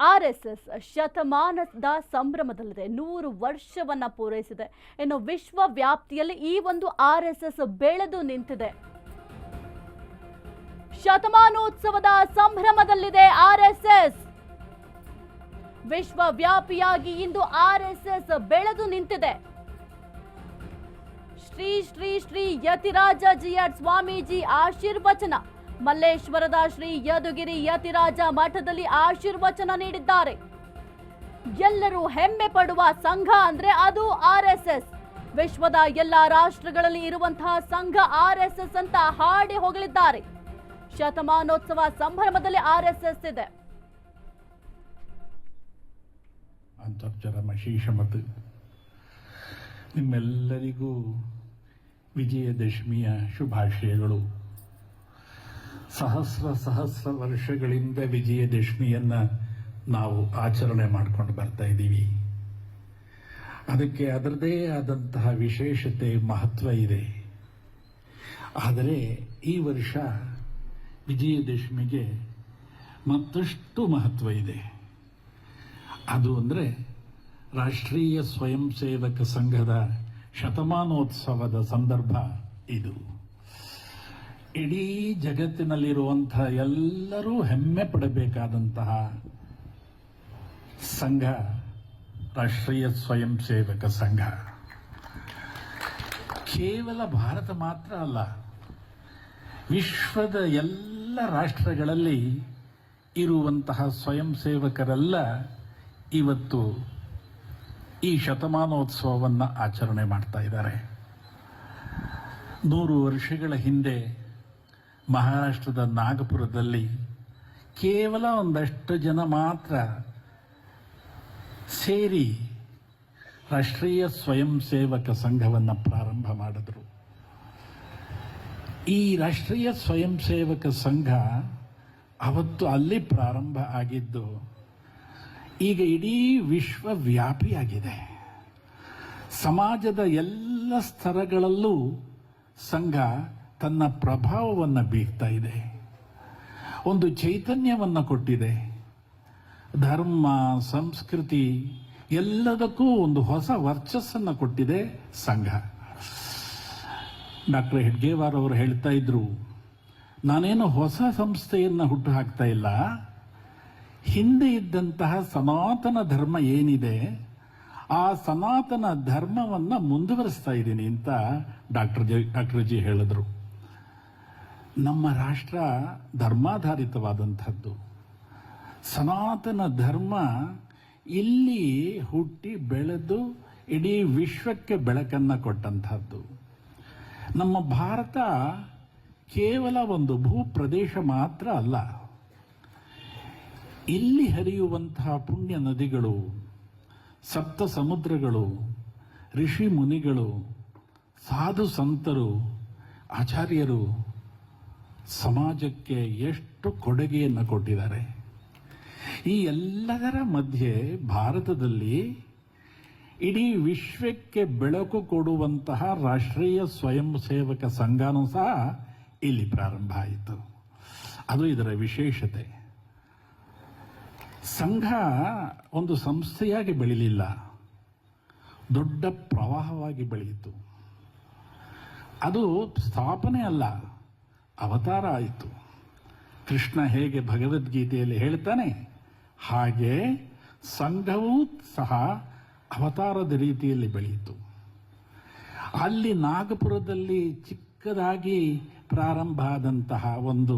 RSS ಶತಮಾನದ ಸಂಭ್ರಮದಲ್ಲಿದೆ. ನೂರು ವರ್ಷವನ್ನ ಪೂರೈಸಿದೆ. ಇನ್ನು ವಿಶ್ವ ವ್ಯಾಪ್ತಿಯಲ್ಲಿ ಈ ಒಂದು ಆರ್ ಎಸ್ ಎಸ್ ಬೆಳೆದು ನಿಂತಿದೆ. ಶತಮಾನೋತ್ಸವದ ಸಂಭ್ರಮದಲ್ಲಿದೆ ಆರ್ ಎಸ್ ಎಸ್. ವಿಶ್ವವ್ಯಾಪಿಯಾಗಿ ಇಂದು ಆರ್ ಎಸ್ ಎಸ್ ಬೆಳೆದು ನಿಂತಿದೆ. ಶ್ರೀ ಶ್ರೀ ಶ್ರೀ ಯತಿರಾಜ ಜಿಯರ್ ಸ್ವಾಮೀಜಿ ಆಶೀರ್ವಚನ. ಮಲ್ಲೇಶ್ವರದ ಶ್ರೀ ಯದುಗಿರಿ ಯತಿರಾಜ ಮಠದಲ್ಲಿ ಆಶೀರ್ವಚನ ನೀಡಿದ್ದಾರೆ. ಎಲ್ಲರೂ ಹೆಮ್ಮೆ ಪಡುವ ಸಂಘ ಅಂದ್ರೆ ಅದು ಆರ್ಎಸ್ಎಸ್ ವಿಶ್ವದ ಎಲ್ಲ ರಾಷ್ಟ್ರಗಳಲ್ಲಿ ಇರುವಂತಹ ಸಂಘ ಆರ್ಎಸ್ಎಸ್ ಅಂತ ಹಾಡಿ ಹೊಗಳಿದ್ದಾರೆ. ಶತಮಾನೋತ್ಸವ ಸಂಭ್ರಮದಲ್ಲಿ ಆರ್ಎಸ್ಎಸ್ ಇದೆ. ಅಂತರ್ಜಲ ಶೀಶಮತ್ ನಿಮ್ಮೆಲ್ಲರಿಗೂ ವಿಜಯದಶಮಿಯ ಶುಭಾಶಯಗಳು. ಸಹಸ್ರ ಸಹಸ್ರ ವರ್ಷಗಳಿಂದ ವಿಜಯದಶಮಿಯನ್ನ ನಾವು ಆಚರಣೆ ಮಾಡ್ಕೊಂಡು ಬರ್ತಾ ಇದ್ದೀವಿ. ಅದಕ್ಕೆ ಅದರದೇ ಆದಂತಹ ವಿಶೇಷತೆ ಮಹತ್ವ ಇದೆ. ಆದರೆ ಈ ವರ್ಷ ವಿಜಯದಶಮಿಗೆ ಮತ್ತಷ್ಟು ಮಹತ್ವ ಇದೆ. ಅದು ಅಂದರೆ ರಾಷ್ಟ್ರೀಯ ಸ್ವಯಂ ಸೇವಕ ಸಂಘದ ಶತಮಾನೋತ್ಸವದ ಸಂದರ್ಭ ಇದು. ಇಡೀ ಜಗತ್ತಿನಲ್ಲಿರುವಂತಹ ಎಲ್ಲರೂ ಹೆಮ್ಮೆ ಪಡಬೇಕಾದಂತಹ ಸಂಘ, ರಾಷ್ಟ್ರೀಯ ಸ್ವಯಂ ಸೇವಕ ಸಂಘ. ಕೇವಲ ಭಾರತ ಮಾತ್ರ ಅಲ್ಲ, ವಿಶ್ವದ ಎಲ್ಲ ರಾಷ್ಟ್ರಗಳಲ್ಲಿ ಇರುವಂತಹ ಸ್ವಯಂ ಸೇವಕರೆಲ್ಲ ಇವತ್ತು ಈ ಶತಮಾನೋತ್ಸವವನ್ನು ಆಚರಣೆ ಮಾಡ್ತಾ ಇದ್ದಾರೆ. ನೂರು ವರ್ಷಗಳ ಹಿಂದೆ ಮಹಾರಾಷ್ಟ್ರದ ನಾಗಪುರದಲ್ಲಿ ಕೇವಲ ಒಂದಷ್ಟು ಜನ ಮಾತ್ರ ಸೇರಿ ರಾಷ್ಟ್ರೀಯ ಸ್ವಯಂ ಸೇವಕ ಸಂಘವನ್ನು ಪ್ರಾರಂಭ ಮಾಡಿದರು. ಈ ರಾಷ್ಟ್ರೀಯ ಸ್ವಯಂ ಸೇವಕ ಸಂಘ ಅವತ್ತು ಅಲ್ಲಿ ಪ್ರಾರಂಭ ಆಗಿದ್ದು, ಈಗ ಇಡೀ ವಿಶ್ವವ್ಯಾಪಿಯಾಗಿದೆ ಸಮಾಜದ ಎಲ್ಲ ಸ್ತರಗಳಲ್ಲೂ ಸಂಘ ತನ್ನ ಪ್ರಭಾವವನ್ನು ಬೀಗ್ತಾ ಇದೆ. ಒಂದು ಚೈತನ್ಯವನ್ನು ಕೊಟ್ಟಿದೆ. ಧರ್ಮ, ಸಂಸ್ಕೃತಿ ಎಲ್ಲದಕ್ಕೂ ಒಂದು ಹೊಸ ವರ್ಚಸ್ಸನ್ನು ಕೊಟ್ಟಿದೆ ಸಂಘ. ಡಾಕ್ಟರ್ ಹೆಡ್ಗೇವಾರ್ ಅವರು ಹೇಳ್ತಾ ಇದ್ರು, ನಾನೇನು ಹೊಸ ಸಂಸ್ಥೆಯನ್ನು ಹುಟ್ಟು ಹಾಕ್ತಾ ಇಲ್ಲ. ಹಿಂದೆ ಇದ್ದಂತಹ ಸನಾತನ ಧರ್ಮ ಏನಿದೆ, ಆ ಸನಾತನ ಧರ್ಮವನ್ನು ಮುಂದುವರಿಸ್ತಾ ಇದ್ದೀನಿ ಅಂತ ಡಾಕ್ಟರ್ ಜಿ ಡಾಕ್ಟರ್ ಜಿ ಹೇಳಿದ್ರು. ನಮ್ಮ ರಾಷ್ಟ್ರ ಧರ್ಮಾಧಾರಿತವಾದಂಥದ್ದು. ಸನಾತನ ಧರ್ಮ ಇಲ್ಲಿ ಹುಟ್ಟಿ ಬೆಳೆದು ಇಡೀ ವಿಶ್ವಕ್ಕೆ ಬೆಳಕನ್ನು ಕೊಟ್ಟಂಥದ್ದು. ನಮ್ಮ ಭಾರತ ಕೇವಲ ಒಂದು ಭೂಪ್ರದೇಶ ಮಾತ್ರ ಅಲ್ಲ. ಇಲ್ಲಿ ಹರಿಯುವಂತಹ ಪುಣ್ಯ ನದಿಗಳು, ಸಪ್ತ ಸಮುದ್ರಗಳು, ಋಷಿ ಮುನಿಗಳು, ಸಾಧು ಸಂತರು, ಆಚಾರ್ಯರು ಸಮಾಜಕ್ಕೆ ಎಷ್ಟು ಕೊಡುಗೆಯನ್ನು ಕೊಟ್ಟಿದ್ದಾರೆ. ಈ ಎಲ್ಲದರ ಮಧ್ಯೆ ಭಾರತದಲ್ಲಿ ಇಡೀ ವಿಶ್ವಕ್ಕೆ ಬೆಳಕು ಕೊಡುವಂತಹ ರಾಷ್ಟ್ರೀಯ ಸ್ವಯಂ ಸೇವಕ ಸಂಘನೂ ಸಹ ಇಲ್ಲಿ ಪ್ರಾರಂಭ ಆಯಿತು. ಅದು ಇದರ ವಿಶೇಷತೆ. ಸಂಘ ಒಂದು ಸಂಸ್ಥೆಯಾಗಿ ಬೆಳಿಲಿಲ್ಲ. ದೊಡ್ಡ ಪ್ರವಾಹವಾಗಿ ಬೆಳೆಯಿತು ಅದು ಸ್ಥಾಪನೆ ಅಲ್ಲ. ಅವತಾರ ಆಯಿತು. ಕೃಷ್ಣ ಹೇಗೆ ಭಗವದ್ಗೀತೆಯಲ್ಲಿ ಹೇಳ್ತಾನೆ, ಹಾಗೆ ಸಂಘವೂ ಸಹ ಅವತಾರದ ರೀತಿಯಲ್ಲಿ ಬೆಳೆಯಿತು. ಅಲ್ಲಿ ನಾಗಪುರದಲ್ಲಿ ಚಿಕ್ಕದಾಗಿ ಪ್ರಾರಂಭ ಆದಂತಹ ಒಂದು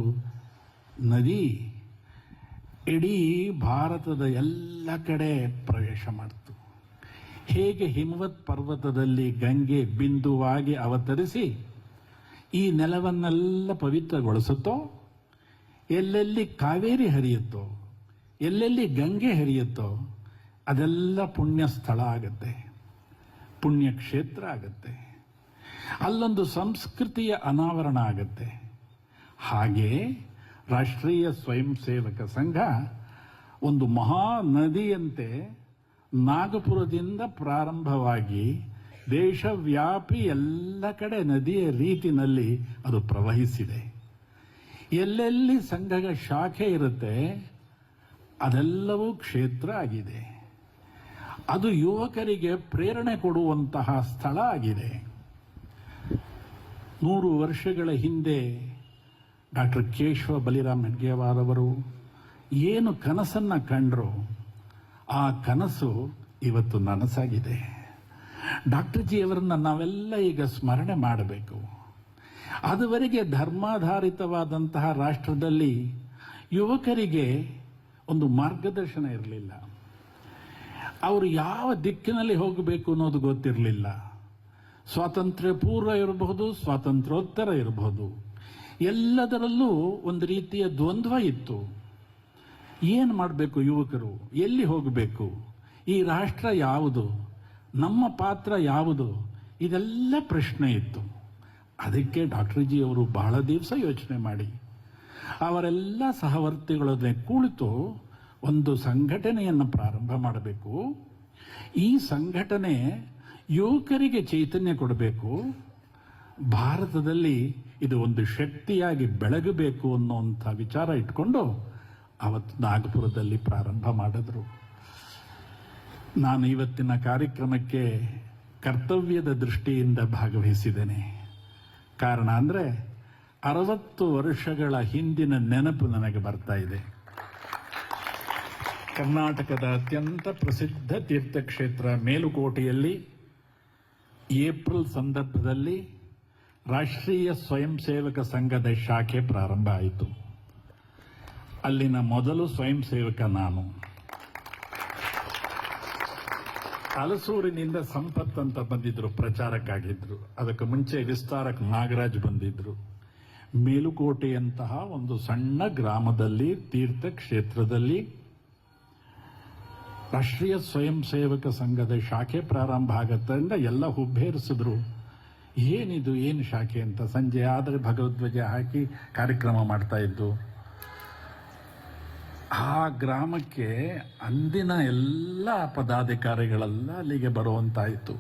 ನದಿ ಇಡೀ ಭಾರತದ ಎಲ್ಲ ಕಡೆ ಪ್ರವೇಶ ಮಾಡಿತು. ಹೇಗೆ ಹಿಮವತ್ ಪರ್ವತದಲ್ಲಿ ಗಂಗೆ ಬಿಂದುವಾಗಿ ಅವತರಿಸಿ ಈ ನೆಲವನ್ನೆಲ್ಲ ಪವಿತ್ರಗೊಳಿಸುತ್ತೋ, ಎಲ್ಲೆಲ್ಲಿ ಕಾವೇರಿ ಹರಿಯುತ್ತೋ, ಎಲ್ಲೆಲ್ಲಿ ಗಂಗೆ ಹರಿಯುತ್ತೋ, ಅದೆಲ್ಲ ಪುಣ್ಯ ಸ್ಥಳ ಆಗುತ್ತೆ, ಪುಣ್ಯ ಕ್ಷೇತ್ರ ಆಗುತ್ತೆ. ಅಲ್ಲೊಂದು ಸಂಸ್ಕೃತಿಯ ಅನಾವರಣ ಆಗುತ್ತೆ. ಹಾಗೆ ರಾಷ್ಟ್ರೀಯ ಸ್ವಯಂ ಸೇವಕ ಸಂಘ ಒಂದು ಮಹಾ ನದಿಯಂತೆ ನಾಗಪುರದಿಂದ ಪ್ರಾರಂಭವಾಗಿ ದೇಶವ್ಯಾಪಿ ಎಲ್ಲ ಕಡೆ ನದಿಯ ರೀತಿನಲ್ಲಿ ಅದು ಪ್ರವಹಿಸಿದೆ. ಎಲ್ಲೆಲ್ಲಿ ಸಂಘದ ಶಾಖೆ ಇರುತ್ತೆ, ಅದೆಲ್ಲವೂ ಕ್ಷೇತ್ರ ಆಗಿದೆ. ಅದು ಯುವಕರಿಗೆ ಪ್ರೇರಣೆ ಕೊಡುವಂತಹ ಸ್ಥಳ ಆಗಿದೆ. ನೂರು ವರ್ಷಗಳ ಹಿಂದೆ ಡಾಕ್ಟರ್ ಕೇಶವ ಬಲಿರಾಮ್ ಹೆಡ್ಗೇವಾರ್ ಅವರು ಏನು ಕನಸನ್ನ ಕಂಡ್ರು, ಆ ಕನಸು ಇವತ್ತು ನನಸಾಗಿದೆ. ಡಾಕ್ಟರ್ ಜಿಯವರನ್ನು ನಾವೆಲ್ಲ ಈಗ ಸ್ಮರಣೆ ಮಾಡಬೇಕು. ಅದುವರೆಗೆ ಧರ್ಮಾಧಾರಿತವಾದಂತಹ ರಾಷ್ಟ್ರದಲ್ಲಿ ಯುವಕರಿಗೆ ಒಂದು ಮಾರ್ಗದರ್ಶನ ಇರಲಿಲ್ಲ. ಅವರು ಯಾವ ದಿಕ್ಕಿನಲ್ಲಿ ಹೋಗಬೇಕು ಅನ್ನೋದು ಗೊತ್ತಿರಲಿಲ್ಲ. ಸ್ವಾತಂತ್ರ್ಯ ಪೂರ್ವ ಇರಬಹುದು, ಸ್ವಾತಂತ್ರ್ಯೋತ್ತರ ಇರಬಹುದು. ಎಲ್ಲದರಲ್ಲೂ ಒಂದು ರೀತಿಯ ದ್ವಂದ್ವ ಇತ್ತು. ಏನು ಮಾಡಬೇಕು ಯುವಕರು? ಎಲ್ಲಿ ಹೋಗಬೇಕು? ಈ ರಾಷ್ಟ್ರ ಯಾವುದು? ನಮ್ಮ ಪಾತ್ರ ಯಾವುದು? ಇದೆಲ್ಲ ಪ್ರಶ್ನೆ ಇತ್ತು. ಅದಕ್ಕೆ ಡಾಕ್ಟರ್ ಜಿ ಅವರು ಬಹಳ ದಿವಸ ಯೋಚನೆ ಮಾಡಿ. ಅವರೆಲ್ಲ ಸಹವರ್ತಿಗಳೊಡನೆ ಕುಳಿತು ಒಂದು ಸಂಘಟನೆಯನ್ನು ಪ್ರಾರಂಭ ಮಾಡಬೇಕು. ಈ ಸಂಘಟನೆ ಯುವಕರಿಗೆ ಚೈತನ್ಯ ಕೊಡಬೇಕು. ಭಾರತದಲ್ಲಿ ಇದು ಒಂದು ಶಕ್ತಿಯಾಗಿ ಬೆಳಗಬೇಕು ಅನ್ನೋ ವಿಚಾರ ಇಟ್ಕೊಂಡು ಅವತ್ತು ನಾಗಪುರದಲ್ಲಿ ಪ್ರಾರಂಭ ಮಾಡಿದ್ರು. ನಾನು ಇವತ್ತಿನ ಕಾರ್ಯಕ್ರಮಕ್ಕೆ ಕರ್ತವ್ಯದ ದೃಷ್ಟಿಯಿಂದ ಭಾಗವಹಿಸಿದ್ದೇನೆ. ಕಾರಣ ಅಂದರೆ ಅರವತ್ತು ವರ್ಷಗಳ ಹಿಂದಿನ ನೆನಪು ನನಗೆ ಬರ್ತಾ ಇದೆ. ಕರ್ನಾಟಕದ ಅತ್ಯಂತ ಪ್ರಸಿದ್ಧ ತೀರ್ಥಕ್ಷೇತ್ರ ಮೇಲುಕೋಟೆಯಲ್ಲಿ ಏಪ್ರಿಲ್ ಸಂದರ್ಭದಲ್ಲಿ ರಾಷ್ಟ್ರೀಯ ಸ್ವಯಂ ಸೇವಕ ಸಂಘದ ಶಾಖೆ ಪ್ರಾರಂಭ ಆಯಿತು. ಅಲ್ಲಿನ ಮೊದಲು ಸ್ವಯಂ ಸೇವಕ ನಾನು. ಹಲಸೂರಿನಿಂದ ಸಂಪತ್ ಅಂತ ಬಂದಿದ್ರು, ಪ್ರಚಾರಕ್ಕಾಗಿದ್ರು. ಅದಕ್ಕೆ ಮುಂಚೆ ವಿಸ್ತಾರಕ್ ನಾಗರಾಜ್ ಬಂದಿದ್ರು. ಮೇಲುಕೋಟೆಯಂತಹ ಒಂದು ಸಣ್ಣ ಗ್ರಾಮದಲ್ಲಿ ತೀರ್ಥ ಕ್ಷೇತ್ರದಲ್ಲಿ ರಾಷ್ಟ್ರೀಯ ಸ್ವಯಂ ಸೇವಕ ಸಂಘದ ಶಾಖೆ ಪ್ರಾರಂಭ ಆಗತ್ತಂದ ಎಲ್ಲ ಹುಬ್ಬೇರಿಸಿದ್ರು. ಏನಿದು, ಏನು ಶಾಖೆ ಅಂತ ಸಂಜೆ ಆದರೆ ಭಗವದ್ವಜ ಹಾಕಿ ಕಾರ್ಯಕ್ರಮ ಮಾಡ್ತಾ ಇದ್ದು. ಆ ಗ್ರಾಮಕ್ಕೆ ಅಂದಿನ ಎಲ್ಲ ಪದಾಧಿಕಾರಿಗಳೆಲ್ಲ ಅಲ್ಲಿಗೆ ಬರುವಂತಾಯಿತು.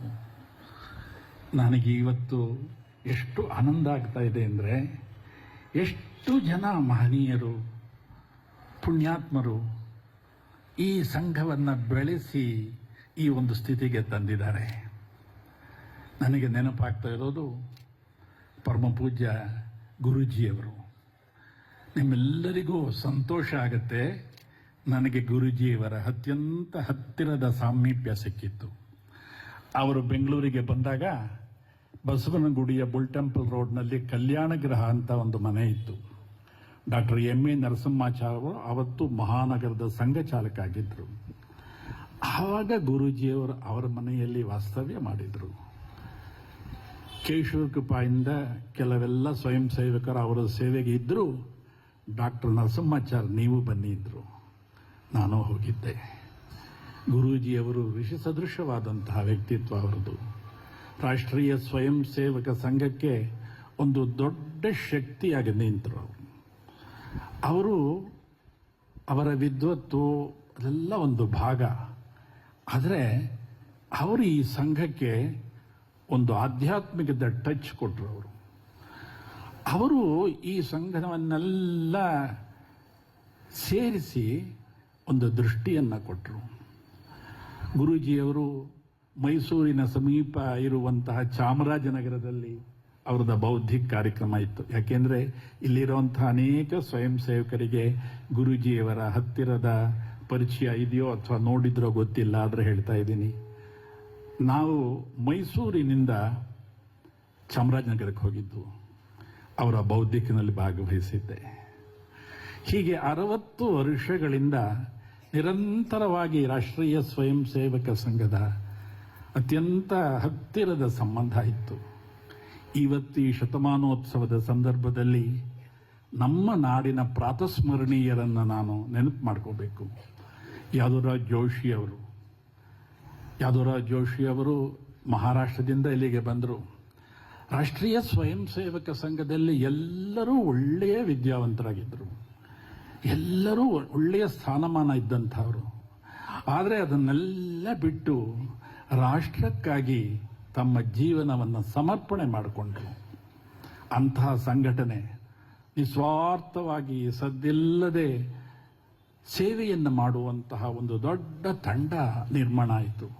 ನನಗೆ ಇವತ್ತು ಎಷ್ಟು ಆನಂದ ಆಗ್ತಾ ಇದೆ ಅಂದರೆ ಎಷ್ಟು ಜನ ಮಹನೀಯರು, ಪುಣ್ಯಾತ್ಮರು ಈ ಸಂಘವನ್ನು ಬೆಳೆಸಿ ಈ ಒಂದು ಸ್ಥಿತಿಗೆ ತಂದಿದ್ದಾರೆ. ನನಗೆ ನೆನಪಾಗ್ತಾ ಇರೋದು ಪರಮಪೂಜ್ಯ ಗುರೂಜಿಯವರು. ನಿಮ್ಮೆಲ್ಲರಿಗೂ ಸಂತೋಷ ಆಗತ್ತೆ. ನನಗೆ ಗುರುಜಿಯವರ ಅತ್ಯಂತ ಹತ್ತಿರದ ಸಾಮೀಪ್ಯ ಸಿಕ್ಕಿತ್ತು. ಅವರು ಬೆಂಗಳೂರಿಗೆ ಬಂದಾಗ ಬಸವನಗುಡಿಯ ಬುಲ್ ಟೆಂಪಲ್ ರೋಡ್ನಲ್ಲಿ ಕಲ್ಯಾಣ ಗೃಹ ಅಂತ ಒಂದು ಮನೆ ಇತ್ತು. ಡಾಕ್ಟರ್ ಎಂ ಎ ನರಸಿಂಹಾಚಾರ್ಯರು ಅವತ್ತು ಮಹಾನಗರದ ಸಂಘ ಚಾಲಕ ಆಗಿದ್ದರು ಆವಾಗ ಗುರೂಜಿಯವರು ಅವರ ಮನೆಯಲ್ಲಿ ವಾಸ್ತವ್ಯ ಮಾಡಿದರು. ಕೇಶವ ಕೃಪಾಯಿಂದ ಕೆಲವೆಲ್ಲ ಸ್ವಯಂ ಸೇವಕರು ಅವರ ಸೇವೆಗೆ ಇದ್ದರು ಡಾಕ್ಟರ್ ನರಸಿಂಹಾಚಾರ್, ನೀವು ಬನ್ನಿ ಇದ್ರು ನಾನು ಹೋಗಿದ್ದೆ. ಗುರೂಜಿಯವರು ವಿಷಸದೃಶವಾದಂತಹ ವ್ಯಕ್ತಿತ್ವ ಅವರದು ರಾಷ್ಟ್ರೀಯ ಸ್ವಯಂ ಸೇವಕ ಸಂಘಕ್ಕೆ ಒಂದು ದೊಡ್ಡ ಶಕ್ತಿಯಾಗಿ ನಿಂತರು ಅವರು. ಅವರ ವಿದ್ವತ್ತು ಅದೆಲ್ಲ ಒಂದು ಭಾಗ. ಆದರೆ ಅವರು ಈ ಸಂಘಕ್ಕೆ ಒಂದು ಆಧ್ಯಾತ್ಮಿಕದ ಟಚ್ ಕೊಟ್ಟರು ಅವರು. ಅವರು ಈ ಸಂಘವನ್ನೆಲ್ಲ ಸೇರಿಸಿ ಒಂದು ದೃಷ್ಟಿಯನ್ನು ಕೊಟ್ಟರು ಗುರೂಜಿಯವರು ಮೈಸೂರಿನ ಸಮೀಪ ಇರುವಂತಹ ಚಾಮರಾಜನಗರದಲ್ಲಿ ಅವರದ ಬೌದ್ಧಿಕ ಕಾರ್ಯಕ್ರಮ ಇತ್ತು. ಯಾಕೆಂದರೆ ಇಲ್ಲಿರುವಂತಹ ಅನೇಕ ಸ್ವಯಂ ಸೇವಕರಿಗೆ ಗುರೂಜಿಯವರ ಹತ್ತಿರದ ಪರಿಚಯ ಇದೆಯೋ ಅಥವಾ ನೋಡಿದ್ರೋ ಗೊತ್ತಿಲ್ಲ ಆದರೆ ಹೇಳ್ತಾ ಇದ್ದೀನಿ. ನಾವು ಮೈಸೂರಿನಿಂದ ಚಾಮರಾಜನಗರಕ್ಕೆ ಹೋಗಿದ್ದು. ಅವರ ಬೌದ್ಧಿಕನಲ್ಲಿ ಭಾಗವಹಿಸಿದ್ದೆ. ಹೀಗೆ ಅರವತ್ತು ವರ್ಷಗಳಿಂದ ನಿರಂತರವಾಗಿ ರಾಷ್ಟ್ರೀಯ ಸ್ವಯಂ ಸೇವಕ ಸಂಘದ ಅತ್ಯಂತ ಹತ್ತಿರದ ಸಂಬಂಧ ಇತ್ತು. ಇವತ್ತು ಈ ಶತಮಾನೋತ್ಸವದ ಸಂದರ್ಭದಲ್ಲಿ ನಮ್ಮ ನಾಡಿನ ಪ್ರಾತಸ್ಮರಣೀಯರನ್ನು ನಾನು ನೆನಪು ಮಾಡ್ಕೋಬೇಕು. ಯಾದವರಾಜ್ ಜೋಶಿಯವರು ಯಾದವರಾಜ್ ಜೋಶಿಯವರು ಮಹಾರಾಷ್ಟ್ರದಿಂದ ಇಲ್ಲಿಗೆ ಬಂದರು. ರಾಷ್ಟ್ರೀಯ ಸ್ವಯಂ ಸೇವಕ ಸಂಘದಲ್ಲಿ ಎಲ್ಲರೂ ಒಳ್ಳೆಯ ವಿದ್ಯಾವಂತರಾಗಿದ್ದರು ಎಲ್ಲರೂ ಒಳ್ಳೆಯ ಸ್ಥಾನಮಾನ ಇದ್ದಂಥವರು. ಆದರೆ ಅದನ್ನೆಲ್ಲ ಬಿಟ್ಟು ರಾಷ್ಟ್ರಕ್ಕಾಗಿ ತಮ್ಮ ಜೀವನವನ್ನು ಸಮರ್ಪಣೆ ಮಾಡಿಕೊಂಡ್ರು. ಅಂತಹ ಸಂಘಟನೆ ನಿಸ್ವಾರ್ಥವಾಗಿ ಸದ್ದಿಲ್ಲದೆ ಸೇವೆಯನ್ನು ಮಾಡುವಂತಹ ಒಂದು ದೊಡ್ಡ ತಂಡ ನಿರ್ಮಾಣ ಆಯಿತು.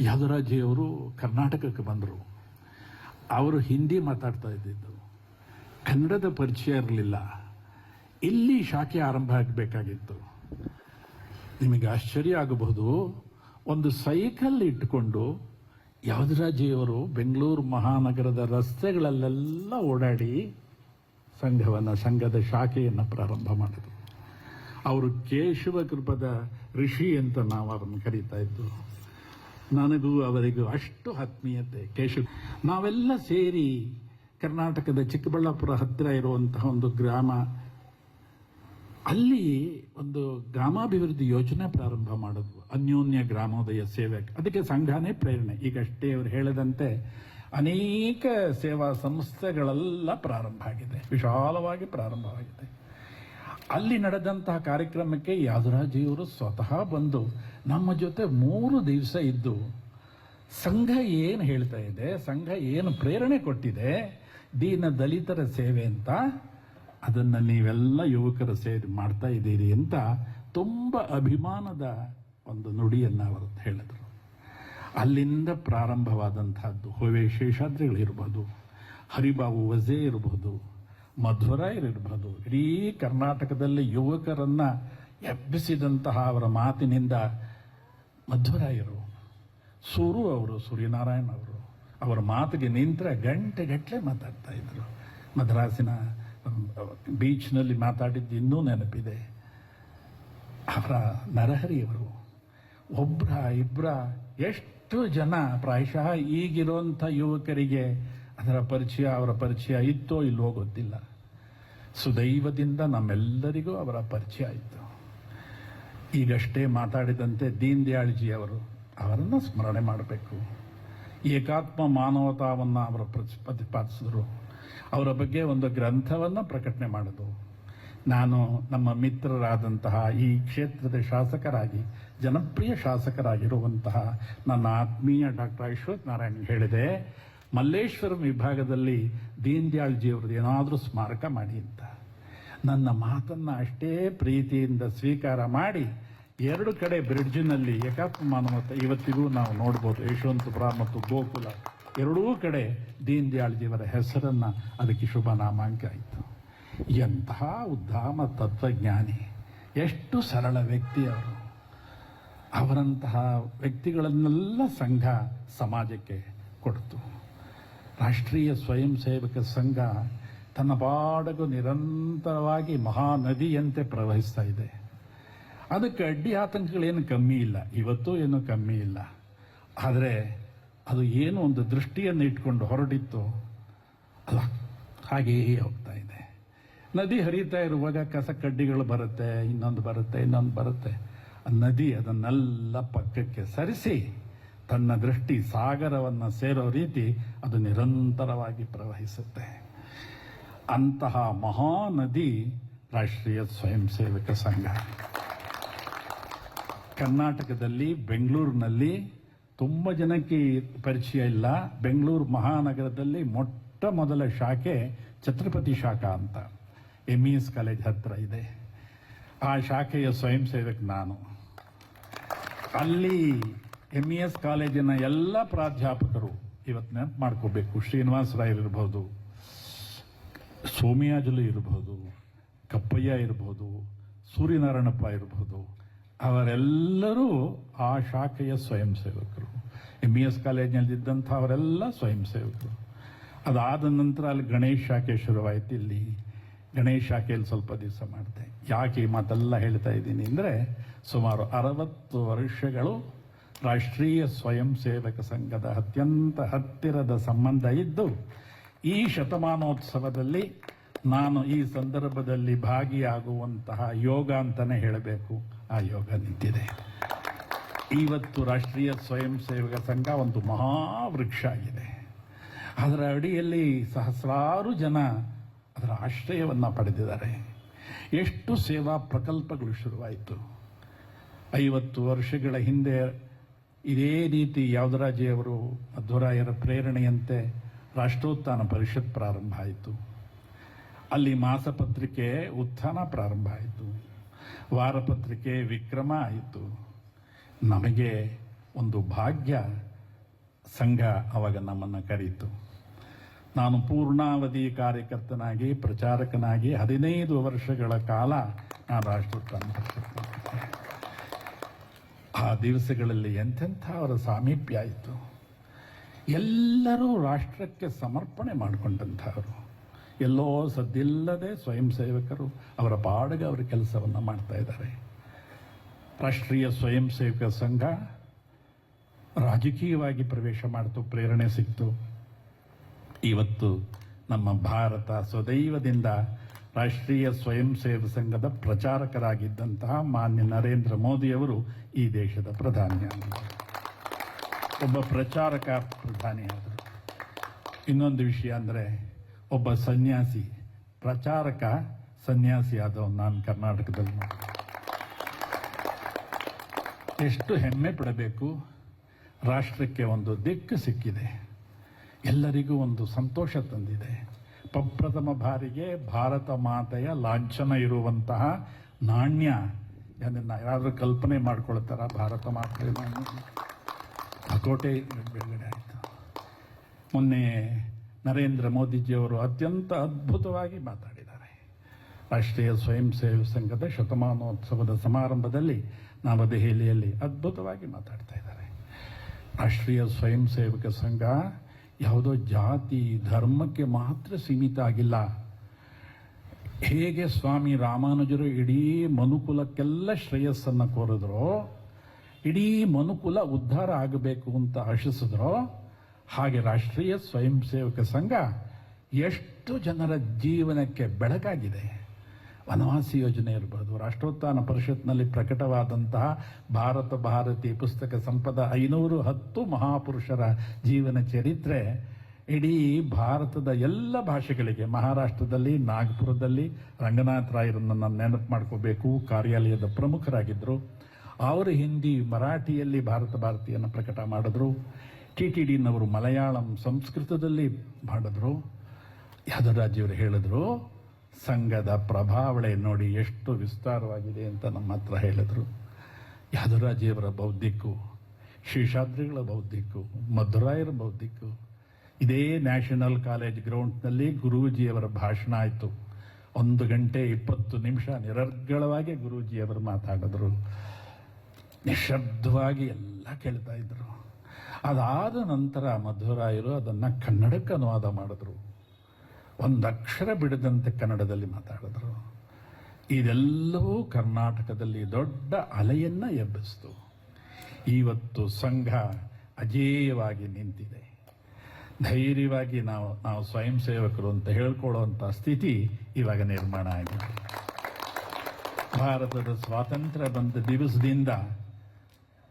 ಯಾದರಾಜಿಯವರು ಕರ್ನಾಟಕಕ್ಕೆ ಬಂದರು. ಅವರು ಹಿಂದಿ ಮಾತಾಡ್ತಾ ಇದ್ದಿದ್ದು. ಕನ್ನಡದ ಪರಿಚಯ ಇರಲಿಲ್ಲ. ಇಲ್ಲಿ ಶಾಖೆ ಆರಂಭ ಆಗಬೇಕಾಗಿತ್ತು. ನಿಮಗೆ ಆಶ್ಚರ್ಯ ಆಗಬಹುದು. ಒಂದು ಸೈಕಲ್ ಇಟ್ಟುಕೊಂಡು ಯಾವುದರಾಜಿಯವರು ಬೆಂಗಳೂರು ಮಹಾನಗರದ ರಸ್ತೆಗಳಲ್ಲೆಲ್ಲ ಓಡಾಡಿ ಸಂಘವನ್ನು, ಸಂಘದ ಶಾಖೆಯನ್ನು ಪ್ರಾರಂಭ ಮಾಡಿದರು. ಅವರು ಕೇಶವ ಕೃಪದ ಋಷಿ ಅಂತ ನಾವು ಅವರನ್ನು ಕರೀತಾ ಇದ್ದು. ನನಗೂ ಅವರಿಗೂ ಅಷ್ಟು ಆತ್ಮೀಯತೆ. ಕೇಶು ನಾವೆಲ್ಲ ಸೇರಿ ಕರ್ನಾಟಕದ ಚಿಕ್ಕಬಳ್ಳಾಪುರ ಹತ್ತಿರ ಇರುವಂತಹ ಒಂದು ಗ್ರಾಮ, ಅಲ್ಲಿ ಒಂದು ಗ್ರಾಮಾಭಿವೃದ್ಧಿ ಯೋಜನೆ ಪ್ರಾರಂಭ ಮಾಡಿದ್ವು. ಅನ್ಯೋನ್ಯ ಗ್ರಾಮೋದಯ ಸೇವೆ. ಅದಕ್ಕೆ ಸಂಘನೇ ಪ್ರೇರಣೆ. ಈಗಷ್ಟೇ ಅವರು ಹೇಳಿದಂತೆ ಅನೇಕ ಸೇವಾ ಸಂಸ್ಥೆಗಳೆಲ್ಲ ಪ್ರಾರಂಭ ಆಗಿದೆ. ವಿಶಾಲವಾಗಿ ಪ್ರಾರಂಭವಾಗಿದೆ. ಅಲ್ಲಿ ನಡೆದಂತಹ ಕಾರ್ಯಕ್ರಮಕ್ಕೆ ಯಾದರಾಜಿಯವರು ಸ್ವತಃ ಬಂದು ನಮ್ಮ ಜೊತೆ ಮೂರು ದಿವಸ ಇದ್ದು ಸಂಘ ಏನು ಹೇಳ್ತಾ ಇದೆ, ಸಂಘ ಏನು ಪ್ರೇರಣೆ ಕೊಟ್ಟಿದೆ, ದೀನ ದಲಿತರ ಸೇವೆ ಅಂತ ಅದನ್ನು ನೀವೆಲ್ಲ ಯುವಕರು ಸೇರಿ ಮಾಡ್ತಾ ಇದ್ದೀರಿ ಅಂತ ತುಂಬ ಅಭಿಮಾನದ ಒಂದು ನುಡಿಯನ್ನು ಅವರು ಹೇಳಿದರು. ಅಲ್ಲಿಂದ ಪ್ರಾರಂಭವಾದಂತಹದ್ದು ಹೋವೆ ಶೇಷಾದ್ರಿಗಳಿರ್ಬೋದು, ಹರಿಬಾಬು ವಜೆ ಇರಬಹುದು ಮಧ್ವರಾಯರಿರ್ಬೋದು ಇಡೀ ಕರ್ನಾಟಕದಲ್ಲಿ ಯುವಕರನ್ನ ಎಬ್ಬಿಸಿದಂತಹ ಅವರ ಮಾತಿನಿಂದ ಮಧುರಾಯರು ಸೂರು ಅವರು, ಸೂರ್ಯನಾರಾಯಣ ಅವರು, ಅವರ ಮಾತಿಗೆ ನಿಂತರೆ ಗಂಟೆ ಗಟ್ಟಲೆ ಮಾತಾಡ್ತಾ ಇದ್ರು. ಮದ್ರಾಸಿನ ಬೀಚ್ನಲ್ಲಿ ಮಾತಾಡಿದ್ದು ಇನ್ನೂ ನೆನಪಿದೆ. ಅವರ ನರಹರಿಯವರು ಒಬ್ಬರ ಇಬ್ಬರ ಎಷ್ಟು ಜನ ಪ್ರಾಯಶಃ ಈಗಿರೋಂಥ ಯುವಕರಿಗೆ ಅದರ ಪರಿಚಯ, ಅವರ ಪರಿಚಯ ಇತ್ತೋ ಇಲ್ಲೋ ಗೊತ್ತಿಲ್ಲ. ಸುದೈವದಿಂದ ನಮ್ಮೆಲ್ಲರಿಗೂ ಅವರ ಪರಿಚಯ ಇತ್ತು. ಈಗಷ್ಟೇ ಮಾತಾಡಿದಂತೆ ದೀನ್ ದಯಾಳ್ಜಿ ಅವರು ಅವರನ್ನು ಸ್ಮರಣೆ ಮಾಡಬೇಕು. ಏಕಾತ್ಮ ಮಾನವತಾವನ್ನು ಅವರು ಪ್ರತಿ- ಪ್ರತಿಪಾದಿಸಿದರು. ಅವರ ಬಗ್ಗೆ ಒಂದು ಗ್ರಂಥವನ್ನು ಪ್ರಕಟಣೆ ಮಾಡಿದ್ರು. ನಾನು ನಮ್ಮ ಮಿತ್ರರಾದಂತಹ ಈ ಕ್ಷೇತ್ರದ ಶಾಸಕರಾಗಿ, ಜನಪ್ರಿಯ ಶಾಸಕರಾಗಿರುವಂತಹ ನನ್ನ ಆತ್ಮೀಯ ಡಾಕ್ಟರ್ ಅಶ್ವಥ್ ನಾರಾಯಣ್ ಹೇಳಿದೆ. ಮಲ್ಲೇಶ್ವರಂ ವಿಭಾಗದಲ್ಲಿ ದೀನ್ ದಯಾಳ್ಜಿ ಅವ್ರದ್ದು ಏನಾದರೂ ಸ್ಮಾರಕ ಮಾಡಿ ಅಂತ. ನನ್ನ ಮಾತನ್ನು ಅಷ್ಟೇ ಪ್ರೀತಿಯಿಂದ ಸ್ವೀಕಾರ ಮಾಡಿ ಎರಡು ಕಡೆ ಬ್ರಿಡ್ಜಿನಲ್ಲಿ ಮತ್ತು ಇವತ್ತಿಗೂ ನಾವು ನೋಡ್ಬೋದು ಯಶವಂತಪುರ ಮತ್ತು ಗೋಕುಲ. ಎರಡೂ ಕಡೆ ದೀನ್ ದಯಾಳ್ಜಿಯವರ ಹೆಸರನ್ನು ಅದಕ್ಕೆ ಶುಭ ನಾಮಾಂಕ ಆಯಿತು. ಎಂತಹ ಉದ್ದಾಮ ತತ್ವಜ್ಞಾನಿ. ಎಷ್ಟು ಸರಳ ವ್ಯಕ್ತಿ ಅವರು. ಅವರಂತಹ ವ್ಯಕ್ತಿಗಳನ್ನೆಲ್ಲ ಸಂಘ ಸಮಾಜಕ್ಕೆ ಕೊಡ್ತು. ರಾಷ್ಟ್ರೀಯ ಸ್ವಯಂ ಸೇವಕ ಸಂಘ ತನ್ನ ಬಾಡಗು ನಿರಂತರವಾಗಿ ಮಹಾನದಿಯಂತೆ ಪ್ರವಹಿಸ್ತಾ ಇದೆ. ಅದಕ್ಕೆ ಅಡ್ಡಿ ಆತಂಕಗಳೇನು ಕಮ್ಮಿ ಇಲ್ಲ. ಇವತ್ತೂ ಏನು ಕಮ್ಮಿ ಇಲ್ಲ. ಆದರೆ ಅದು ಏನು ಒಂದು ದೃಷ್ಟಿಯನ್ನು ಇಟ್ಕೊಂಡು ಹೊರಟಿತ್ತು, ಅಲ್ಲ, ಹಾಗೆಯೇ ಹೋಗ್ತಾ ಇದೆ. ನದಿ ಹರಿತಾ ಇರುವಾಗ ಕಸ ಕಡ್ಡಿಗಳು ಬರುತ್ತೆ, ಇನ್ನೊಂದು ಬರುತ್ತೆ ಇನ್ನೊಂದು ಬರುತ್ತೆ. ನದಿ ಅದನ್ನೆಲ್ಲ ಪಕ್ಕಕ್ಕೆ ಸರಿಸಿ ತನ್ನ ದೃಷ್ಟಿ ಸಾಗರವನ್ನು ಸೇರೋ ರೀತಿ ಅದು ನಿರಂತರವಾಗಿ ಪ್ರವಹಿಸುತ್ತೆ. ಅಂತಹ ಮಹಾನದಿ ರಾಷ್ಟ್ರೀಯ ಸ್ವಯಂ ಸೇವಕ ಸಂಘ. ಕರ್ನಾಟಕದಲ್ಲಿ, ಬೆಂಗಳೂರಿನಲ್ಲಿ ತುಂಬ ಜನಕ್ಕೆ ಪರಿಚಯ ಇಲ್ಲ. ಬೆಂಗಳೂರು ಮಹಾನಗರದಲ್ಲಿ ಮೊಟ್ಟ ಮೊದಲ ಶಾಖೆ ಛತ್ರಪತಿ ಶಾಖಾ ಅಂತ. ಎಂ ಇ ಎಸ್ ಕಾಲೇಜ್ ಹತ್ರ ಇದೆ. ಆ ಶಾಖೆಯ ಸ್ವಯಂ ಸೇವಕ ನಾನು. ಅಲ್ಲಿ ಎಂ ಇ ಎಸ್ ಕಾಲೇಜಿನ ಎಲ್ಲ ಪ್ರಾಧ್ಯಾಪಕರು ಇವತ್ತು ನೆನಪು ಮಾಡ್ಕೋಬೇಕು. ಶ್ರೀನಿವಾಸ ರಾಯರ್ ಇರ್ಬೋದು ಸೋಮಿಯಾಜುಲು ಇರಬಹುದು ಕಪ್ಪಯ್ಯ ಇರಬಹುದು ಸೂರ್ಯನಾರಾಯಣಪ್ಪ ಇರಬಹುದು ಅವರೆಲ್ಲರೂ ಆ ಶಾಖೆಯ ಸ್ವಯಂ ಸೇವಕರು ಎಂ ಇ ಎಸ್ ಕಾಲೇಜಿನಲ್ಲಿದ್ದಂಥ ಅವರೆಲ್ಲ ಸ್ವಯಂ ಸೇವಕರು ಅದಾದ ನಂತರ ಅಲ್ಲಿ ಗಣೇಶ್ ಶಾಖೆ ಶುರುವಾಯಿತು. ಇಲ್ಲಿ ಗಣೇಶ್ ಶಾಖೆಯಲ್ಲಿ ಸ್ವಲ್ಪ ದಿವಸ ಮಾಡಿದೆ. ಯಾಕೆ ಈ ಮಾತೆಲ್ಲ ಹೇಳ್ತಾ ಇದ್ದೀನಿ ಅಂದರೆ ಸುಮಾರು ಅರವತ್ತು ವರ್ಷಗಳು ರಾಷ್ಟ್ರೀಯ ಸ್ವಯಂ ಸೇವಕ ಸಂಘದ ಅತ್ಯಂತ ಹತ್ತಿರದ ಸಂಬಂಧ ಇದ್ದು, ಈ ಶತಮಾನೋತ್ಸವದಲ್ಲಿ ನಾನು ಈ ಸಂದರ್ಭದಲ್ಲಿ ಭಾಗಿಯಾಗುವಂತಹ ಯೋಗ ಅಂತಲೇ ಹೇಳಬೇಕು. ಆ ಯೋಗ ನಿಂತಿದೆ. ಇವತ್ತು ರಾಷ್ಟ್ರೀಯ ಸ್ವಯಂ ಸೇವಕ ಸಂಘ ಒಂದು ಮಹಾವೃಕ್ಷ ಆಗಿದೆ. ಅದರ ಅಡಿಯಲ್ಲಿ ಸಹಸ್ರಾರು ಜನ ಅದರ ಆಶ್ರಯವನ್ನು ಪಡೆದಿದ್ದಾರೆ. ಎಷ್ಟು ಸೇವಾ ಪ್ರಕಲ್ಪಗಳು ಶುರುವಾಯಿತು. ಐವತ್ತು ವರ್ಷಗಳ ಹಿಂದೆ ಇದೇ ರೀತಿ ಯಾವುದರಾಜೆಯವರು ಮಧ್ವರಾಯರ ಪ್ರೇರಣೆಯಂತೆ ರಾಷ್ಟ್ರೋತ್ಥಾನ ಪರಿಷತ್ ಪ್ರಾರಂಭ ಆಯಿತು. ಅಲ್ಲಿ ಮಾಸಪತ್ರಿಕೆ ಉತ್ಥಾನ ಪ್ರಾರಂಭ ಆಯಿತು. ವಾರಪತ್ರಿಕೆ ವಿಕ್ರಮ ಆಯಿತು. ನಮಗೆ ಒಂದು ಭಾಗ್ಯ ಸಂಘ ಅವಾಗ ನಮ್ಮನ್ನು ಕರೀತು. ನಾನು ಪೂರ್ಣಾವಧಿ ಕಾರ್ಯಕರ್ತನಾಗಿ, ಪ್ರಚಾರಕನಾಗಿ ಹದಿನೈದು ವರ್ಷಗಳ ಕಾಲ ನಾನು ರಾಷ್ಟ್ರೋತ್ಥಾನ. ಆ ದಿವಸಗಳಲ್ಲಿ ಎಂಥೆಂಥ ಅವರ ಸಾಮೀಪ್ಯ ಆಯಿತು. ಎಲ್ಲರೂ ರಾಷ್ಟ್ರಕ್ಕೆ ಸಮರ್ಪಣೆ ಮಾಡಿಕೊಂಡಂಥವರು. ಎಲ್ಲೋ ಸದ್ದಿಲ್ಲದೆ ಸ್ವಯಂ ಸೇವಕರು ಅವರ ಪಾಡಿಗೆ ಅವರ ಕೆಲಸವನ್ನು ಮಾಡ್ತಾ ಇದ್ದಾರೆ. ರಾಷ್ಟ್ರೀಯ ಸ್ವಯಂ ಸೇವಕ ಸಂಘ ರಾಜಕೀಯವಾಗಿ ಪ್ರವೇಶ ಮಾಡಿತು, ಪ್ರೇರಣೆ ಸಿಕ್ತು. ಇವತ್ತು ನಮ್ಮ ಭಾರತ ಸ್ವದೈವದಿಂದ ರಾಷ್ಟ್ರೀಯ ಸ್ವಯಂ ಸೇವ ಸಂಘದ ಪ್ರಚಾರಕರಾಗಿದ್ದಂತಹ ಮಾನ್ಯ ನರೇಂದ್ರ ಮೋದಿಯವರು ಈ ದೇಶದ ಪ್ರಧಾನಿಯಾದರು ಒಬ್ಬ ಪ್ರಚಾರಕ ಪ್ರಧಾನಿಯಾದರು ಇನ್ನೊಂದು ವಿಷಯ ಅಂದರೆ ಒಬ್ಬ ಸನ್ಯಾಸಿ, ಪ್ರಚಾರಕ ಸನ್ಯಾಸಿ ನಾನು ಕರ್ನಾಟಕದಲ್ಲಿ. ಎಷ್ಟು ಹೆಮ್ಮೆ ಪಡಬೇಕು, ರಾಷ್ಟ್ರಕ್ಕೆ ಒಂದು ದಿಕ್ಕು ಸಿಕ್ಕಿದೆ, ಎಲ್ಲರಿಗೂ ಒಂದು ಸಂತೋಷ ತಂದಿದೆ. ಪ್ರಪ್ರಥಮ ಬಾರಿಗೆ ಭಾರತ ಮಾತೆಯ ಲಾಂಛನ ಇರುವಂತಹ ನಾಣ್ಯ ಅದನ್ನು ಯಾರಾದರೂ ಕಲ್ಪನೆ ಮಾಡ್ಕೊಳ್ತಾರ? ಭಾರತ ಮಾತೆಯ ನಾಣ್ಯ. ಬಿಡುಗಡೆ ಆಯಿತು. ಮೊನ್ನೆ ನರೇಂದ್ರ ಮೋದಿಜಿಯವರು ಅತ್ಯಂತ ಅದ್ಭುತವಾಗಿ ಮಾತಾಡಿದ್ದಾರೆ. ರಾಷ್ಟ್ರೀಯ ಸ್ವಯಂ ಸೇವಕ ಸಂಘದ ಶತಮಾನೋತ್ಸವದ ಸಮಾರಂಭದಲ್ಲಿ ನವದೆಹಲಿಯಲ್ಲಿ ಅದ್ಭುತವಾಗಿ ಮಾತಾಡ್ತಾ ಇದ್ದಾರೆ. ರಾಷ್ಟ್ರೀಯ ಸ್ವಯಂ ಸೇವಕ ಸಂಘ ಯಾವುದೋ ಜಾತಿ, ಧರ್ಮಕ್ಕೆ ಮಾತ್ರ ಸೀಮಿತ ಆಗಿಲ್ಲ. ಹೇಗೆ ಸ್ವಾಮಿ ರಾಮಾನುಜರು ಇಡೀ ಮನುಕುಲಕ್ಕೆಲ್ಲ ಶ್ರೇಯಸ್ಸನ್ನು ಕೋರಿದ್ರೋ, ಇಡೀ ಮನುಕುಲ ಉದ್ಧಾರ ಆಗಬೇಕು ಅಂತ ಆಶಿಸಿದ್ರೋ, ಹಾಗೆ ರಾಷ್ಟ್ರೀಯ ಸ್ವಯಂ ಸೇವಕ ಸಂಘ ಎಷ್ಟು ಜನರ ಜೀವನಕ್ಕೆ ಬೆಳಕಾಗಿದೆ. ವನವಾಸಿ ಯೋಜನೆ ಇರಬಹುದು ರಾಷ್ಟ್ರೋತ್ಥಾನ ಪರಿಷತ್ನಲ್ಲಿ ಪ್ರಕಟವಾದಂತಹ ಭಾರತ ಭಾರತಿ ಪುಸ್ತಕ ಸಂಪದ ಐನೂರು ಹತ್ತು ಮಹಾಪುರುಷರ ಜೀವನ ಚರಿತ್ರೆ ಇಡೀ ಭಾರತದ ಎಲ್ಲ ಭಾಷೆಗಳಿಗೆ, ಮಹಾರಾಷ್ಟ್ರದಲ್ಲಿ, ನಾಗ್ಪುರದಲ್ಲಿ ರಂಗನಾಥ್ ರಾಯರನ್ನು ನಾನು ನೆನಪು ಮಾಡ್ಕೋಬೇಕು, ಕಾರ್ಯಾಲಯದ ಪ್ರಮುಖರಾಗಿದ್ದರು ಅವರು ಹಿಂದಿ, ಮರಾಠಿಯಲ್ಲಿ ಭಾರತ ಭಾರತಿಯನ್ನು ಪ್ರಕಟ ಮಾಡಿದ್ರು. ಟಿ ಟಿ ಡಿನವರು ಮಲಯಾಳಂ ಸಂಸ್ಕೃತದಲ್ಲಿ ಮಾಡಿದ್ರು. ಯಾದವರಾಜಿಯವರು ಹೇಳಿದ್ರು ಸಂಘದ ಪ್ರಭಾವಳೆ ನೋಡಿ ಎಷ್ಟು ವಿಸ್ತಾರವಾಗಿದೆ ಅಂತ ನಮ್ಮ ಹತ್ರ ಹೇಳಿದರು. ಯಾದುರಾಜಿಯವರ ಬೌದ್ಧಿಕ್ಕು, ಶೇಷಾದ್ರಿಗಳ ಬೌದ್ಧಿಕ್ಕು, ಮಧುರಾಯರ ಬೌದ್ಧಿಕ್ಕು, ಇದೇ ನ್ಯಾಷನಲ್ ಕಾಲೇಜ್ ಗ್ರೌಂಡ್ನಲ್ಲಿ ಗುರೂಜಿಯವರ ಭಾಷಣ ಆಯಿತು. ಒಂದು ಗಂಟೆ ಇಪ್ಪತ್ತು ನಿಮಿಷ ನಿರರ್ಗಳವಾಗಿ ಗುರೂಜಿಯವರು ಮಾತಾಡಿದ್ರು. ನಿಶಬ್ದವಾಗಿ ಎಲ್ಲ ಕೇಳ್ತಾ ಇದ್ರು. ಅದಾದ ನಂತರ ಮಧುರಾಯರು ಅದನ್ನು ಕನ್ನಡಕ್ಕೆ ಅನುವಾದ ಮಾಡಿದ್ರು. ಒಂದು ಅಕ್ಷರ ಬಿಡದಂತೆ ಕನ್ನಡದಲ್ಲಿ ಮಾತಾಡಿದ್ರು. ಇದೆಲ್ಲವೂ ಕರ್ನಾಟಕದಲ್ಲಿ ದೊಡ್ಡ ಅಲೆಯನ್ನು ಎಬ್ಬಿಸ್ತು. ಇವತ್ತು ಸಂಘ ಅಜೇಯವಾಗಿ ನಿಂತಿದೆ. ಧೈರ್ಯವಾಗಿ ನಾವು ನಾವು ಸ್ವಯಂ ಸೇವಕರು ಅಂತ ಹೇಳ್ಕೊಳ್ಳುವಂಥ ಸ್ಥಿತಿ ಇವಾಗ ನಿರ್ಮಾಣ ಆಗಿದೆ. ಭಾರತದ ಸ್ವಾತಂತ್ರ್ಯ ಬಂದ ದಿವಸದಿಂದ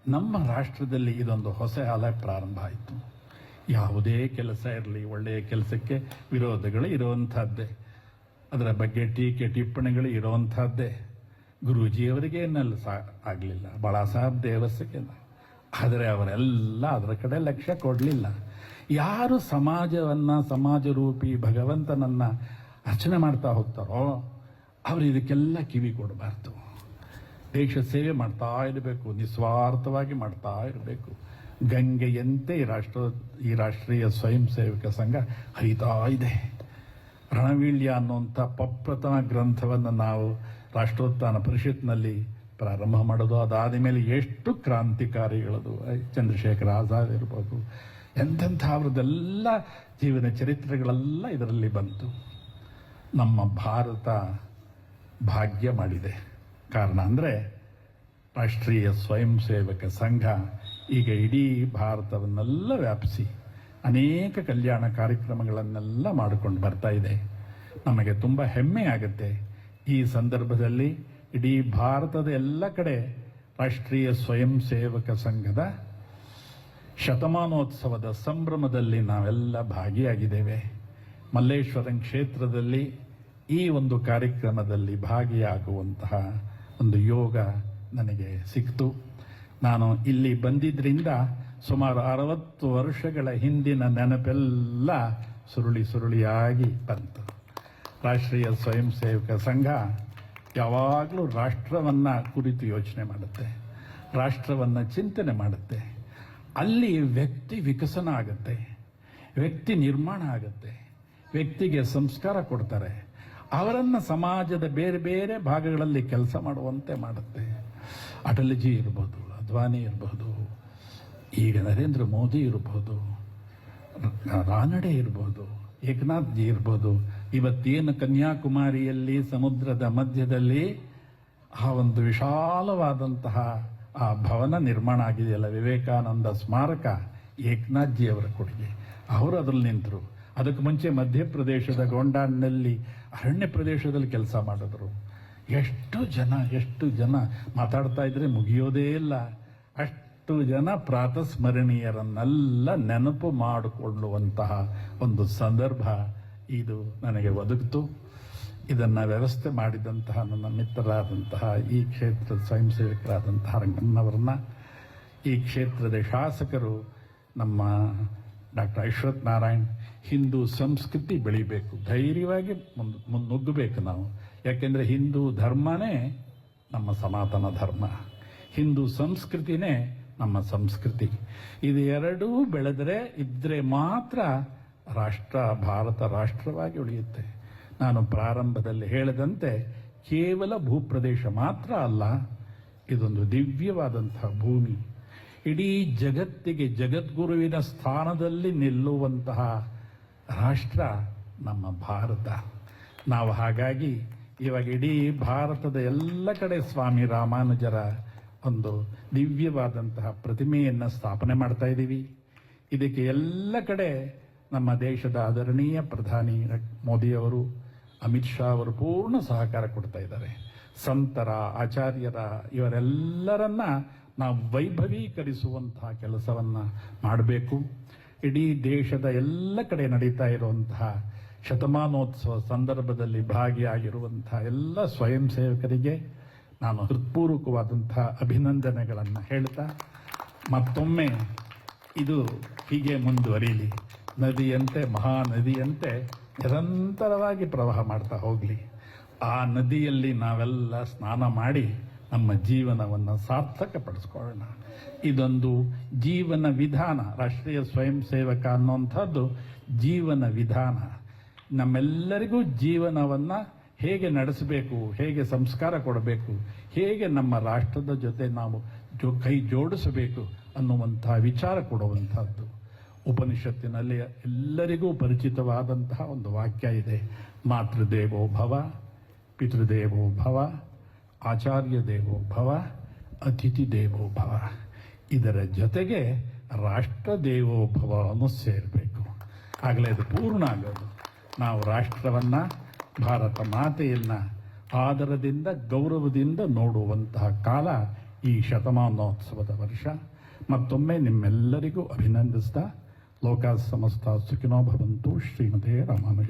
ನಮ್ಮ ರಾಷ್ಟ್ರದಲ್ಲಿ ಇದೊಂದು ಹೊಸ ಅಲೆ ಪ್ರಾರಂಭ ಆಯಿತು. ಯಾವುದೇ ಕೆಲಸ ಇರಲಿ, ಒಳ್ಳೆಯ ಕೆಲಸಕ್ಕೆ ವಿರೋಧಗಳು ಇರುವಂಥದ್ದೇ. ಅದರ ಬಗ್ಗೆ ಟೀಕೆ ಟಿಪ್ಪಣಿಗಳು ಇರುವಂಥದ್ದೇ. ಗುರೂಜಿಯವರಿಗೆ ಏನಲ್ಲ ಸಾ, ಆಗಲಿಲ್ಲ. ಬಾಳ ಸಾಹೇಬ್ ದೇವಸ್ಥಕ್ಕೆ ಆದರೆ ಅವರೆಲ್ಲ ಅದರ ಕಡೆ ಲಕ್ಷ್ಯ ಕೊಡಲಿಲ್ಲ. ಯಾರು ಸಮಾಜವನ್ನು ಸಮಾಜ ರೂಪಿ ಭಗವಂತನನ್ನು ಅರ್ಚನೆ ಮಾಡ್ತಾ ಹೋಗ್ತಾರೋ, ಅವರು ಇದಕ್ಕೆಲ್ಲ ಕಿವಿ ಕೊಡಬಾರ್ದು. ದೇಶ ಸೇವೆ ಮಾಡ್ತಾ ಇರಬೇಕು, ನಿಸ್ವಾರ್ಥವಾಗಿ ಮಾಡ್ತಾ ಇರಬೇಕು. ಗಂಗೆಯಂತೆ ಈ ರಾಷ್ಟ್ರ, ಈ ರಾಷ್ಟ್ರೀಯ ಸ್ವಯಂ ಸೇವಕ ಸಂಘ ಹರಿತಾ ಇದೆ. ರಣವೀಳ್ಯ ಅನ್ನುವಂಥ ಪಪ್ರಥಮ ಗ್ರಂಥವನ್ನು ನಾವು ರಾಷ್ಟ್ರೋತ್ಥಾನ ಪರಿಷತ್ನಲ್ಲಿ ಪ್ರಾರಂಭ ಮಾಡೋದು. ಅದಾದ ಮೇಲೆ ಎಷ್ಟು ಕ್ರಾಂತಿಕಾರಿಗಳದು ಚಂದ್ರಶೇಖರ ಆಜಾದ್ ಇರ್ಬೋದು, ಎಂಥೆಂಥ ಅವ್ರದ್ದೆಲ್ಲ ಜೀವನ ಚರಿತ್ರೆಗಳೆಲ್ಲ ಇದರಲ್ಲಿ ಬಂತು. ನಮ್ಮ ಭಾರತ ಭಾಗ್ಯ ಮಾಡಿದೆ. ಕಾರಣ ಅಂದರೆ ರಾಷ್ಟ್ರೀಯ ಸ್ವಯಂ ಸೇವಕ ಸಂಘ ಈಗ ಇಡೀ ಭಾರತವನ್ನೆಲ್ಲ ವ್ಯಾಪಿಸಿ ಅನೇಕ ಕಲ್ಯಾಣ ಕಾರ್ಯಕ್ರಮಗಳನ್ನೆಲ್ಲ ಮಾಡಿಕೊಂಡು ಬರ್ತಾ ಇದೆ. ನಮಗೆ ತುಂಬ ಹೆಮ್ಮೆ ಆಗುತ್ತೆ. ಈ ಸಂದರ್ಭದಲ್ಲಿ ಇಡೀ ಭಾರತದ ಎಲ್ಲ ಕಡೆ ರಾಷ್ಟ್ರೀಯ ಸ್ವಯಂ ಸೇವಕ ಸಂಘದ ಶತಮಾನೋತ್ಸವದ ಸಂಭ್ರಮದಲ್ಲಿ ನಾವೆಲ್ಲ ಭಾಗಿಯಾಗಿದ್ದೇವೆ. ಮಲ್ಲೇಶ್ವರಂ ಕ್ಷೇತ್ರದಲ್ಲಿ ಈ ಒಂದು ಕಾರ್ಯಕ್ರಮದಲ್ಲಿ ಭಾಗಿಯಾಗುವಂತಹ ಒಂದು ಯೋಗ ನನಗೆ ಸಿಕ್ತು. ನಾನು ಇಲ್ಲಿ ಬಂದಿದ್ದರಿಂದ ಸುಮಾರು ಅರವತ್ತು ವರ್ಷಗಳ ಹಿಂದಿನ ನೆನಪೆಲ್ಲ ಸುರುಳಿ ಸುರುಳಿಯಾಗಿ ಬಂತು. ರಾಷ್ಟ್ರೀಯ ಸ್ವಯಂ ಸೇವಕ ಸಂಘ ಯಾವಾಗಲೂ ರಾಷ್ಟ್ರವನ್ನು ಕುರಿತು ಯೋಚನೆ ಮಾಡುತ್ತೆ, ರಾಷ್ಟ್ರವನ್ನು ಚಿಂತನೆ ಮಾಡುತ್ತೆ. ಅಲ್ಲಿ ವ್ಯಕ್ತಿ ವಿಕಸನ ಆಗುತ್ತೆ, ವ್ಯಕ್ತಿ ನಿರ್ಮಾಣ ಆಗುತ್ತೆ, ವ್ಯಕ್ತಿಗೆ ಸಂಸ್ಕಾರ ಕೊಡ್ತಾರೆ. ಅವರನ್ನು ಸಮಾಜದ ಬೇರೆ ಬೇರೆ ಭಾಗಗಳಲ್ಲಿ ಕೆಲಸ ಮಾಡುವಂತೆ ಮಾಡುತ್ತೆ. ಅಟಲ್ಜಿ ಇರ್ಬೋದು ಅದ್ವಾನಿ ಇರಬಹುದು ಈಗ ನರೇಂದ್ರ ಮೋದಿ ಇರಬಹುದು ರಾನಡೆ ಇರ್ಬೋದು, ಏಕನಾಥ್ ಜಿ ಇರ್ಬೋದು, ಇವತ್ತೇನು ಕನ್ಯಾಕುಮಾರಿಯಲ್ಲಿ ಸಮುದ್ರದ ಮಧ್ಯದಲ್ಲಿ ಆ ಒಂದು ವಿಶಾಲವಾದಂತಹ ಆ ಭವನ ನಿರ್ಮಾಣ ಆಗಿದೆಯಲ್ಲ ವಿವೇಕಾನಂದ ಸ್ಮಾರಕ, ಏಕನಾಥ್ ಜಿ ಅವರ ಕೊಡುಗೆ. ಅವರು ಅದ್ರಲ್ಲಿ ನಿಂತರು. ಅದಕ್ಕೆ ಮುಂಚೆ ಮಧ್ಯಪ್ರದೇಶದ ಗೊಂಡಾಡ್ನಲ್ಲಿ ಅರಣ್ಯ ಪ್ರದೇಶದಲ್ಲಿ ಕೆಲಸ ಮಾಡಿದ್ರು. ಎಷ್ಟು ಜನ ಎಷ್ಟು ಜನ ಮಾತಾಡ್ತಾ ಇದ್ರೆ ಮುಗಿಯೋದೇ ಇಲ್ಲ. ಅಷ್ಟು ಜನ ಪ್ರಾತಸ್ಮರಣೀಯರನ್ನೆಲ್ಲ ನೆನಪು ಮಾಡಿಕೊಳ್ಳುವಂತಹ ಒಂದು ಸಂದರ್ಭ ಇದು ನನಗೆ ಒದಗಿತು. ಇದನ್ನ ವ್ಯವಸ್ಥೆ ಮಾಡಿದಂತಹ ನನ್ನ ಮಿತ್ರರಾದಂತಹ ಈ ಕ್ಷೇತ್ರದ ಸ್ವಯಂ ಸೇವಕರಾದಂತಹ ರಂಗಣ್ಣವರನ್ನ, ಈ ಕ್ಷೇತ್ರದ ಶಾಸಕರು ನಮ್ಮ ಡಾಕ್ಟರ್ ಐಶ್ವತ್ ನಾರಾಯಣ್, ಹಿಂದೂ ಸಂಸ್ಕೃತಿ ಬೆಳಿಬೇಕು, ಧೈರ್ಯವಾಗಿ ಮುನ್ನುಗ್ಗಬೇಕು ನಾವು. ಯಾಕೆಂದ್ರೆ ಹಿಂದೂ ಧರ್ಮನೇ ನಮ್ಮ ಸನಾತನ ಧರ್ಮ. ಹಿಂದೂ ಸಂಸ್ಕೃತಿನೇ ನಮ್ಮ ಸಂಸ್ಕೃತಿ. ಇದು ಎರಡೂ ಬೆಳೆದರೆ ಇದ್ರೆ ಮಾತ್ರ ರಾಷ್ಟ್ರ, ಭಾರತ ರಾಷ್ಟ್ರವಾಗಿ ಉಳಿಯುತ್ತೆ. ನಾನು ಪ್ರಾರಂಭದಲ್ಲಿ ಹೇಳಿದಂತೆ ಕೇವಲ ಭೂಪ್ರದೇಶ ಮಾತ್ರ ಅಲ್ಲ, ಇದೊಂದು ದಿವ್ಯವಾದಂತಹ ಭೂಮಿ. ಇಡೀ ಜಗತ್ತಿಗೆ ಜಗದ್ಗುರುವಿನ ಸ್ಥಾನದಲ್ಲಿ ನಿಲ್ಲುವಂತಹ ರಾಷ್ಟ್ರ ನಮ್ಮ ಭಾರತ. ನಾವು ಹಾಗಾಗಿ ಇವಾಗ ಇಡೀ ಭಾರತದ ಎಲ್ಲ ಕಡೆ ಸ್ವಾಮಿ ರಾಮಾನುಜರ ಒಂದು ದಿವ್ಯವಾದಂತಹ ಪ್ರತಿಮೆಯನ್ನು ಸ್ಥಾಪನೆ ಮಾಡ್ತಾ ಇದ್ದೀವಿ ಇದಕ್ಕೆ ಎಲ್ಲ ಕಡೆ ನಮ್ಮ ದೇಶದ ಆದರಣೀಯ ಪ್ರಧಾನಿ ಮೋದಿಯವರು ಅಮಿತ್ ಶಾ ಅವರು ಪೂರ್ಣ ಸಹಕಾರ ಕೊಡ್ತಾ ಇದ್ದಾರೆ. ಸಂತರ, ಆಚಾರ್ಯರ ಇವರೆಲ್ಲರನ್ನ ನಾವು ವೈಭವೀಕರಿಸುವಂತಹ ಕೆಲಸವನ್ನು ಮಾಡಬೇಕು. ಇಡೀ ದೇಶದ ಎಲ್ಲ ಕಡೆ ನಡೀತಾ ಇರುವಂತಹ ಶತಮಾನೋತ್ಸವ ಸಂದರ್ಭದಲ್ಲಿ ಭಾಗಿಯಾಗಿರುವಂಥ ಎಲ್ಲ ಸ್ವಯಂ ಸೇವಕರಿಗೆ ನಾನು ಹೃತ್ಪೂರ್ವಕವಾದಂಥ ಅಭಿನಂದನೆಗಳನ್ನು ಹೇಳ್ತಾ, ಮತ್ತೊಮ್ಮೆ ಇದು ಹೀಗೆ ಮುಂದುವರಿಯಲಿ ನದಿಯಂತೆ, ಮಹಾನದಿಯಂತೆ ನಿರಂತರವಾಗಿ ಪ್ರವಾಹ ಮಾಡ್ತಾ ಹೋಗಲಿ. ಆ ನದಿಯಲ್ಲಿ ನಾವೆಲ್ಲ ಸ್ನಾನ ಮಾಡಿ ನಮ್ಮ ಜೀವನವನ್ನು ಸಾರ್ಥಕಪಡಿಸ್ಕೊಳ್ಳೋಣ. ಇದೊಂದು ಜೀವನ ವಿಧಾನ, ರಾಷ್ಟ್ರೀಯ ಸ್ವಯಂ ಸೇವಕ ಅನ್ನುವಂಥದ್ದು ಜೀವನ ವಿಧಾನ. ನಮ್ಮೆಲ್ಲರಿಗೂ ಜೀವನವನ್ನು ಹೇಗೆ ನಡೆಸಬೇಕು, ಹೇಗೆ ಸಂಸ್ಕಾರ ಕೊಡಬೇಕು, ಹೇಗೆ ನಮ್ಮ ರಾಷ್ಟ್ರದ ಜೊತೆ ನಾವು ಜೋ, ಕೈ ಜೋಡಿಸಬೇಕು ಅನ್ನುವಂತಹ ವಿಚಾರ ಕೊಡುವಂಥದ್ದು. ಉಪನಿಷತ್ತಿನಲ್ಲಿ ಎಲ್ಲರಿಗೂ ಪರಿಚಿತವಾದಂತಹ ಒಂದು ವಾಕ್ಯ ಇದೆ. ಮಾತೃದೇವೋ ಭವ, ಪಿತೃದೇವೋ ಭವ, ಆಚಾರ್ಯ ದೇವೋ ಭವ, ಅತಿಥಿ ದೇವೋ ಭವ. ಇದರ ಜೊತೆಗೆ ರಾಷ್ಟ್ರ ದೇವೋ ಭವ ಅನ್ನೋ ಸೇರಬೇಕು. ಆಗಲೇ ಅದು ಪೂರ್ಣ ಆಗೋದು. ನಾವು ರಾಷ್ಟ್ರವನ್ನ, ಭಾರತ ಮಾತೆಯನ್ನ ಆದರದಿಂದ, ಗೌರವದಿಂದ ನೋಡುವಂತಹ ಕಾಲ ಈ ಶತಮಾನೋತ್ಸವದ ವರ್ಷ. ಮತ್ತೊಮ್ಮೆ ನಿಮ್ಮೆಲ್ಲರಿಗೂ ಅಭಿನಂದಿಸ್ತಾ, ಲೋಕ ಸಮಸ್ತ ಸುಖಿನೋ ಭವಂತು ಶ್ರೀಮದೇ ರಾಮಾನುಜ